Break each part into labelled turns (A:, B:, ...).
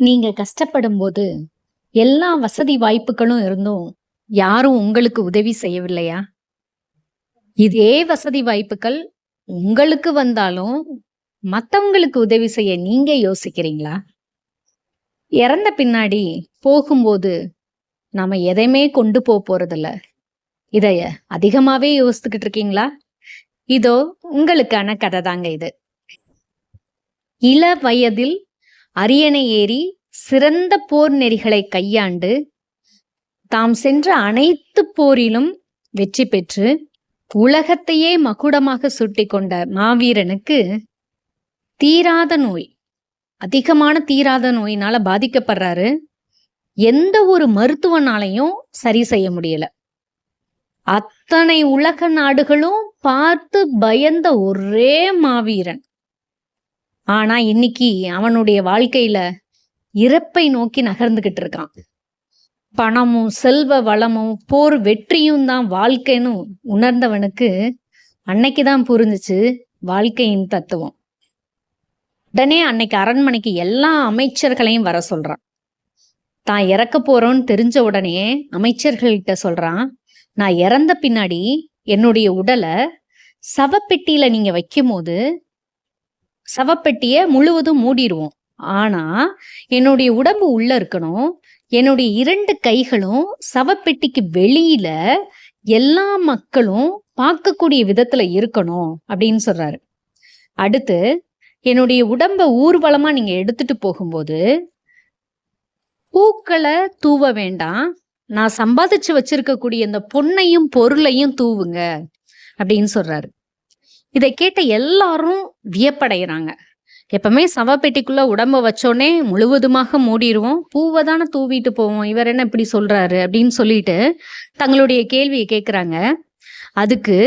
A: நீங்க கஷ்டப்படும் போது எல்லா வசதி வாய்ப்புகளும் இருந்தும் யாரும் உங்களுக்கு உதவி செய்யவில்லையா? இதே வசதி வாய்ப்புகள் உங்களுக்கு வந்தாலும் மத்தவங்களுக்கு உதவி செய்ய நீங்க யோசிக்கிறீங்களா? இறந்த பின்னாடி போகும்போது நாம எதையுமே கொண்டு போக போறதில்ல. இத அதிகமாவே யோசித்துக்கிட்டு இருக்கீங்களா? இதோ உங்களுக்கான கதை தாங்க இது. இள வயதில் அரியணை ஏறி சிறந்த போர் நெறிகளை கையாண்டு தாம் சென்ற அனைத்து போரிலும் வெற்றி பெற்று உலகத்தையே மகுடமாக சுட்டி கொண்ட மாவீரனுக்கு தீராத நோய் அதிகமான தீராத நோயினால பாதிக்கப்படுறாரு. எந்த ஒரு மருத்துவனாலையும் சரி செய்ய முடியல. அத்தனை உலக நாடுகளும் பார்த்து பயந்த ஒரே மாவீரன். ஆனா இன்னைக்கு அவனுடைய வாழ்க்கையில இறப்பை நோக்கி நகர்ந்துகிட்டு இருக்கான். பணமும் செல்வ வளமும் போர் வெற்றியும் தான் வாழ்க்கைன்னு உணர்ந்தவனுக்கு அன்னைக்குதான் புரிஞ்சிச்சு வாழ்க்கையின் தத்துவம். உடனே அன்னைக்கு அரண்மனைக்கு எல்லா அமைச்சர்களையும் வர சொல்றான். தான் இறக்க போறோன்னு தெரிஞ்ச உடனே அமைச்சர்கள்கிட்ட சொல்றான் நான் இறந்த பின்னாடி என்னுடைய உடலை சவப்பெட்டியில நீங்க வைக்கும் போது சவப்பெட்டிய முழுவதும் மூடிடுவோம் ஆனா என்னுடைய உடம்பு உள்ள இருக்கணும். என்னுடைய இரண்டு கைகளும் சவப்பெட்டிக்கு வெளியில எல்லா மக்களும் பார்க்கக்கூடிய விதத்துல இருக்கணும் அப்படின்னு சொல்றாரு. அடுத்து என்னுடைய உடம்ப ஊர்வலமா நீங்க எடுத்துட்டு போகும்போது பூக்களை தூவ வேண்டாம். நான் சம்பாதிச்சு வச்சிருக்கக்கூடிய இந்த பொண்ணையும் பொருளையும் தூவுங்க அப்படின்னு சொல்றாரு. இதை கேட்ட எல்லாரும் வியப்படைகிறாங்க எப்பவுமே சவப்பெட்டிக்குள்ள உடம்ப வச்சோடனே முழுவதுமாக மூடிடுவோம் பூவை தானே தூவிட்டு போவோம். இவர் என்ன இப்படி சொல்றாரு அப்படின்னு சொல்லிட்டு தங்களுடைய கேள்வியை கேட்குறாங்க அதுக்கு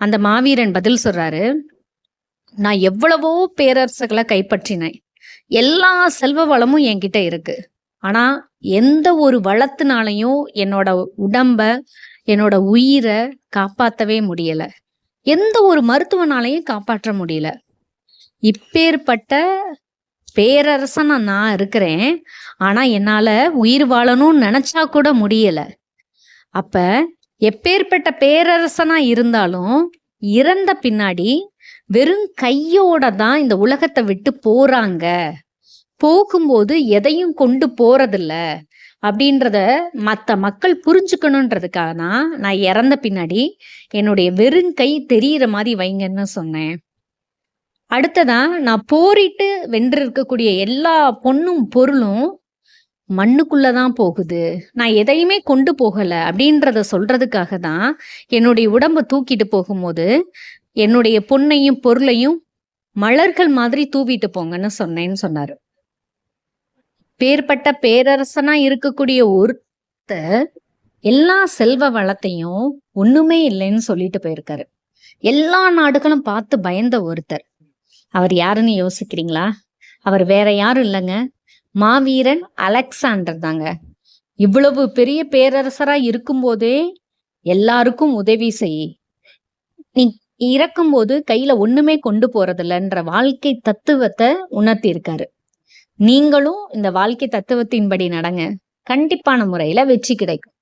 A: அந்த மாவீரன் பதில் சொல்றாரு. நான் எவ்வளவோ பேரரசுகளை கைப்பற்றினேன். எல்லா செல்வ வளமும் என்கிட்ட இருக்கு. ஆனா எந்த ஒரு வளத்தினாலையும் என்னோட உடம்ப என்னோட உயிரை காப்பாற்றவே முடியலை. எந்த ஒரு மருத்துவனாலையும் காப்பாற்ற முடியல. இப்பேற்பட்ட பேரரசனா நான் இருக்கிறேன். ஆனா என்னால உயிர் வாழணும்னு நினைச்சா கூட முடியல. அப்ப எப்பேற்பட்ட பேரரசனா இருந்தாலும் இறந்த பின்னாடி வெறும் கையோட தான் இந்த உலகத்தை விட்டு போறாங்க. போகும்போது எதையும் கொண்டு போறதில்ல. அப்படின்றத மற்ற மக்கள் புரிஞ்சுக்கணுன்றதுக்காக தான் நான் இறந்த பின்னாடி என்னுடைய வெறுங்கை தெரியிற மாதிரி வைங்கன்னு சொன்னேன். அடுத்ததா நான் போரிட்டு வென்றிருக்கக்கூடிய எல்லா பொண்ணும் பொருளும் மண்ணுக்குள்ளதான் போகுது. நான் எதையுமே கொண்டு போகல அப்படின்றத சொல்றதுக்காக தான் என்னுடைய உடம்ப தூக்கிட்டு போகும்போது என்னுடைய பொண்ணையும் பொருளையும் மலர்கள் மாதிரி தூவிட்டு போங்கன்னு சொன்னேன்னு சொன்னாரு. பேர்பட்ட பேரரசனா இருக்கக்கூடிய ஒருத்தர் எல்லா செல்வ வளத்தையும் ஒண்ணுமே இல்லைன்னு சொல்லிட்டு போயிருக்காரு. எல்லா நாடுகளும் பார்த்து பயந்த ஒருத்தர். அவர் யாருன்னு யோசிக்கிறீங்களா? அவர் வேற யாரும் இல்லைங்க. மாவீரன் அலெக்சாண்டர் தாங்க. இவ்வளவு பெரிய பேரரசரா இருக்கும்போதே எல்லாருக்கும் உதவி செய். நீ இறக்கும்போது கையில ஒண்ணுமே கொண்டு போறதில்லன்ற வாழ்க்கை தத்துவத்தை உணர்த்தி இருக்காரு நீங்களும் இந்த வாழ்க்கை தத்துவத்தின்படி நடங்க. கண்டிப்பான முறையில வெற்றி கிடைக்கும்.